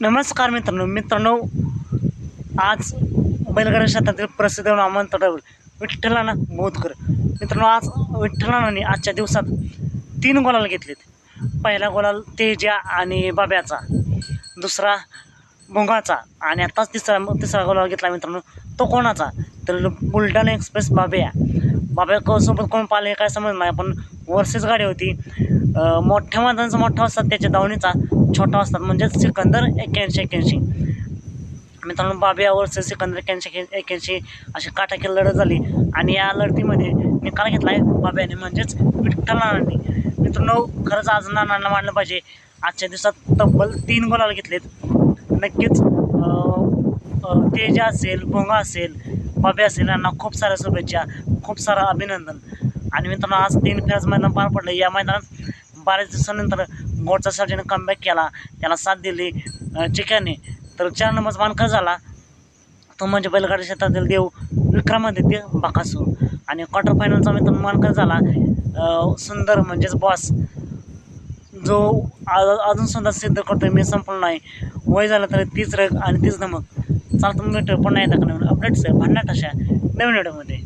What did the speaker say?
नमस्कार मित्रांनो मित्रांनो आज बैलगाडा क्षेत्रातील प्रसिद्ध नामंत विठ्ठलाना बोधकर मित्रांनो आज विठ्ठलानाने आजच्या दिवसात तीन गोलाल घेतलेत. पहिला गोलाल तेजा आणि बाब्याचा दुसरा भोंगाचा आणि आताच तिसरा तिसरा गोलाल घेतला मित्रांनो तो कोणाचा? तर बुलढाणा एक्सप्रेस बाब्या. बाब्या सोबत कोण पाहिले काय समज नाही पण वर्सेस गाडी होती. मोठ्या मैदानाचा मोठा असतात त्याच्या दावणीचा छोटा असतात म्हणजेच सिकंदर एक्क्याऐंशी एक्क्याऐंशी. मित्रांनो बाब्या वर्सेस सिकंदर एक्क्याऐंशी एक्क्याऐंशी. अशी काटाकी लढत झाली. आणि या लढतीमध्ये निकाल घेतला आहे बाब्याने म्हणजेच विठ्ठलाने मित्रांनो खरंच आज नानांना मानलं पाहिजे. आजच्या दिवसात तब्बल तीन गोलाला घेतलेत. नक्कीच तेजा असेल भोंगा असेल बाबे असेल यांना खूप साऱ्या शुभेच्छा खूप सारं अभिनंदन. आणि मित्रांनो आज तीन फेज मैदान पार पडलं. या मैदानात बऱ्याच दिवसानंतर गोडचा सर्जन कमबॅक केला. त्याला साथ दिली चिक्याने. तर चार नंबरचा मानकर झाला. तो म्हणजे बैलगाडी शेतातील देव विक्रमादित्य बाकासूर. आणि क्वार्टर फायनलचा मित्रांनो मानकर झाला सुंदर म्हणजेच बॉस जो अजून सुद्धा सिद्ध करतोय मी संपलो नाही. वय झालं तर तीच रग आणि तीच धमक. चालतं मग भेटू पुन्हा येतात अपडेट्स आहे भांडणात अशा नवीन व्हिडिओमध्ये